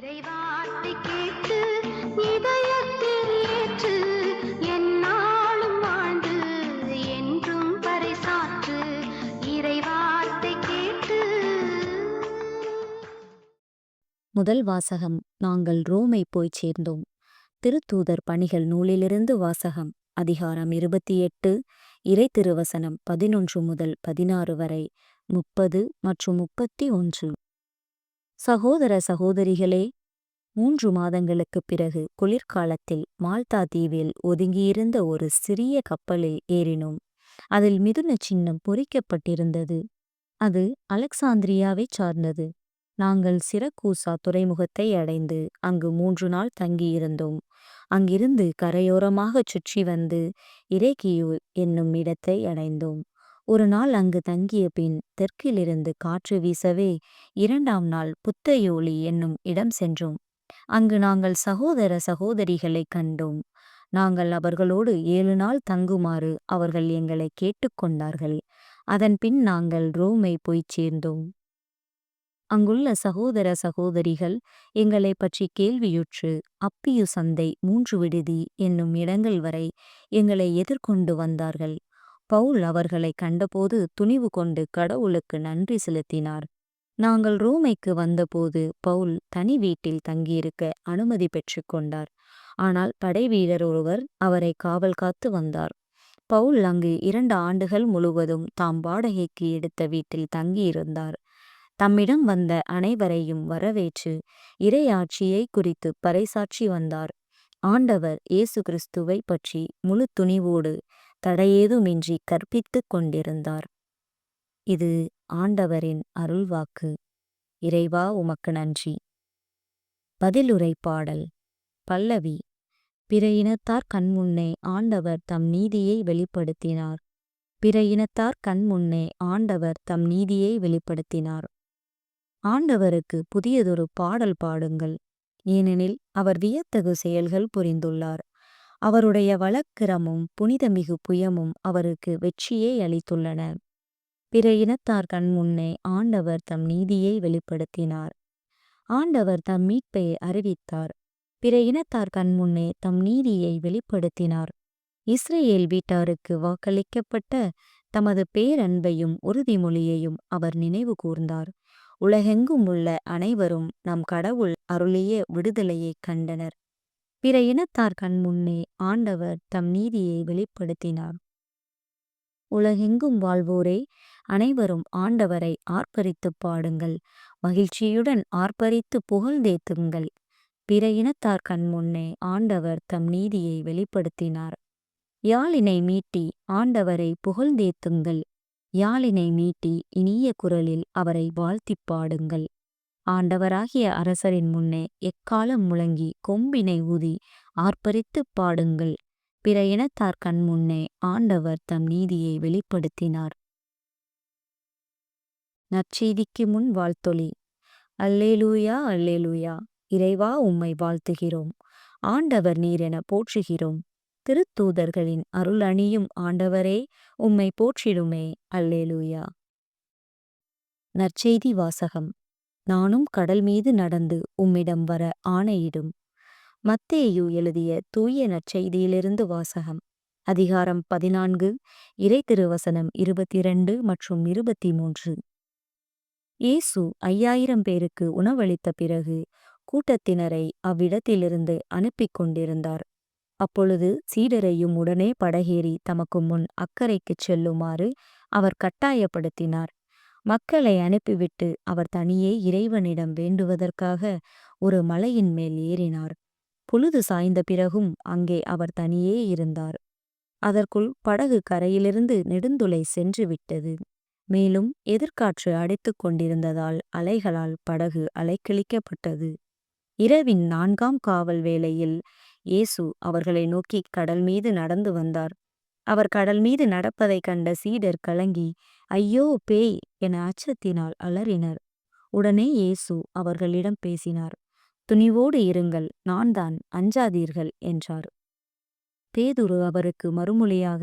இறைவார்த்தை கேட்டு இதயத்தில் ஏற்று என்னாலும் வாழ்ந்து என்றும் பறைசாற்று இறைவார்த்தை கேட்டு. முதல் வாசகம் நாங்கள் ரோமை போய்ச் சேர்ந்தோம். திருத்தூதர் பணிகள் நூலிலிருந்து வாசகம் அதிகாரம் இருபத்தி எட்டு இறை திருவசனம் பதினொன்று முதல் பதினாறு வரை முப்பது மற்றும் முப்பத்தி ஒன்று. சகோதர சகோதரிகளே மூன்று மாதங்களுக்குப் பிறகு குளிர்காலத்தில் மால்தா தீவில் ஒதுங்கியிருந்த ஒரு சிறிய கப்பலில் ஏறினோம். அதில் மிதுன சின்னம் பொறிக்கப்பட்டிருந்தது. அது அலெக்சாந்திரியாவைச் சார்ந்தது. நாங்கள் சிரக்கூசா துறைமுகத்தை அடைந்து அங்கு மூன்று நாள் தங்கியிருந்தோம். அங்கிருந்து கரையோரமாகச் சுற்றி வந்து இரேகியூர் என்னும் இடத்தை அடைந்தோம். ஒரு நாள் அங்கு தங்கிய பின் தெற்கிலிருந்து காற்று வீசவே இரண்டாம் நாள் புத்தயோலி என்னும் இடம் சென்றோம். அங்கு நாங்கள் சகோதர சகோதரிகளைக் கண்டோம். நாங்கள் அவர்களோடு ஏழு நாள் தங்குமாறு அவர்கள் எங்களை கேட்டுக்கொண்டார்கள் அதன் பின் நாங்கள் ரோமை போய்ச் சேர்ந்தோம். அங்குள்ள சகோதர சகோதரிகள் எங்களை பற்றி கேள்வியுற்று அப்பியு சந்தை மூன்று விடுதி என்னும் இடங்கள் வரை எங்களை எதிர்கொண்டு வந்தார்கள். பவுல் அவர்களை கண்டபோது துணிவு கொண்டு கடவுளுக்கு நன்றி செலுத்தினார். நாங்கள் ரோமைக்கு வந்தபோது பவுல் தனி வீட்டில் தங்கியிருக்க அனுமதி பெற்றுக்கொண்டார் ஆனால் படைவீரர் ஒருவர் அவரை காவல் காத்து வந்தார். பவுல் அங்கு இரண்டு ஆண்டுகள் முழுவதும் தாம் வாடகைக்கு எடுத்த வீட்டில் தங்கியிருந்தார். தம்மிடம் வந்த அனைவரையும் வரவேற்று இறையாட்சியை குறித்து பறைசாற்றி வந்தார். ஆண்டவர் இயேசு கிறிஸ்துவை பற்றி முழு துணிவோடு தடையேதுமின்றி கற்பித்துக் கொண்டிருந்தார். இது ஆண்டவரின் அருள்வாக்கு. இறைவா உமக்கு நன்றி. பதிலுரை பாடல். பல்லவி. பிற இனத்தார் கண்முன்னே ஆண்டவர் தம் நீதியை வெளிப்படுத்தினார். பிற இனத்தார் கண்முன்னே ஆண்டவர் தம் நீதியை வெளிப்படுத்தினார். ஆண்டவருக்கு புதியதொரு பாடல் பாடுங்கள். ஏனெனில் அவர் வியத்தகு செயல்கள் புரிந்துள்ளார். அவருடைய வழக்கிரமும் புனிதமிகு புயமும் அவருக்கு வெற்றியை அளித்துள்ளன. பிற இனத்தார் கண்முன்னே ஆண்டவர் தம் நீதியை வெளிப்படுத்தினார். ஆண்டவர் தம் மீட்பை அறிவித்தார். பிற இனத்தார் கண்முன்னே தம் நீதியை வெளிப்படுத்தினார். இஸ்ரேல் வீட்டாருக்கு வாக்களிக்கப்பட்ட தமது பேரன்பையும் உறுதிமொழியையும் அவர் நினைவு கூர்ந்தார். உலகெங்கும் உள்ள அனைவரும் நம் கடவுள் அருளிய விடுதலையைக் கண்டனர். பிற இனத்தார் கண்முன்னே ஆண்டவர் தம் நீதியை வெளிப்படுத்தினார். உலகெங்கும் வாழ்வோரே அனைவரும் ஆண்டவரை ஆர்ப்பரித்து பாடுங்கள். மகிழ்ச்சியுடன் ஆர்ப்பரித்து புகழ்ந்தேத்துங்கள் பிற இனத்தார் கண்முன்னே ஆண்டவர் தம் நீதியை வெளிப்படுத்தினார். யாழினை மீட்டி ஆண்டவரை புகழ்ந்தேத்துங்கள் யாழினை மீட்டி இனிய குரலில் அவரை வாழ்த்திப் பாடுங்கள். ஆண்டவராகிய அரசரின் முன்னே எக்காலம் முழங்கி கொம்பினை ஊதி ஆர்ப்பரித்துப் பாடுங்கள். பிற இனத்தார் கண் முன்னே ஆண்டவர் தம் நீதியை வெளிப்படுத்தினார். நற்செய்திக்கு முன் வாழ்த்தொலி. அல்லேலூயா அல்லேலூயா இறைவா உம்மை வாழ்த்துகிறோம். ஆண்டவர் நீர் என போற்றுகிறோம். திருத்தூதர்களின் அருள் அணியும் ஆண்டவரே உம்மை போற்றிடுமே. அல்லேலூயா. நற்செய்தி வாசகம். நானும் கடல் மீது நடந்து உம்மிடம் வர ஆணையிடும். மத்தேயு எழுதிய தூய நற்செய்தியிலிருந்து வாசகம். அதிகாரம் பதினான்கு இறை திருவசனம் இருபத்தி இரண்டு மற்றும் இருபத்தி மூன்று இயேசு ஐயாயிரம் பேருக்கு உணவளித்த பிறகு கூட்டத்தினரை அவ்விடத்திலிருந்து அனுப்பி கொண்டிருந்தார். அப்பொழுது சீடரையும் உடனே படகேறி தமக்கு முன் அக்கறைக்குச் செல்லுமாறு அவர் கட்டாயப்படுத்தினார். மக்களை அனுப்பிவிட்டு அவர் தனியே இறைவனிடம் வேண்டுவதற்காக ஒரு மலையின் மேல் ஏறினார். பொழுது சாய்ந்த பிறகும் அங்கே அவர் தனியே இருந்தார். அதற்குள் படகு கரையிலிருந்து நெடுந்துளை சென்று விட்டது மேலும் எதிர்காற்று அடித்துக் கொண்டிருந்ததால் அலைகளால் படகு அலைக்கிழிக்கப்பட்டது. இரவின் நான்காம் காவல் வேளையில் இயேசு அவர்களை நோக்கி கடல் மீது நடந்து வந்தார். அவர் கடல் மீது நடப்பதைக் கண்ட சீடர் கலங்கி ஐயோ பேய்! என அச்சத்தினால் அலறினர். உடனே இயேசு அவர்களிடம் பேசினார் துணிவோடு இருங்கள் நான் தான் அஞ்சாதீர்கள் என்றார். பேதுரு அவருக்கு மறுமொழியாக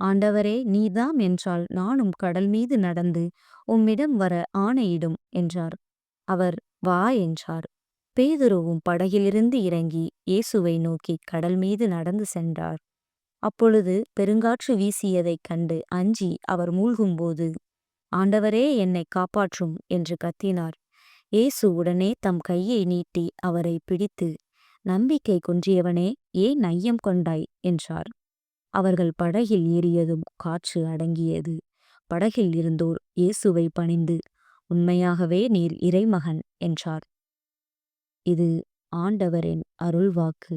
ஆண்டவரே நீதாம் என்றால் நானும் கடல் மீது நடந்து உம்மிடம் வர ஆணையிடும் என்றார். அவர் வா என்றார். பேதுருவும் படகிலிருந்து இறங்கி இயேசுவை நோக்கி கடல் மீது நடந்து சென்றார். அப்பொழுது பெருங்காற்று வீசியதைக் கண்டு அஞ்சி அவர் மூழ்கும்போது ஆண்டவரே என்னை காப்பாற்றும் என்று கத்தினார். இயேசு உடனே தம் கையை நீட்டி அவரை பிடித்து நம்பிக்கை குன்றியவனே ஏன் ஐயம் கொண்டாய்? என்றார். அவர்கள் படகில் ஏறியதும் காற்று அடங்கியது. படகில் இருந்தோர் இயேசுவை பணிந்து உண்மையாகவே நீர் இறைமகன் என்றார். இது ஆண்டவரின் அருள்வாக்கு.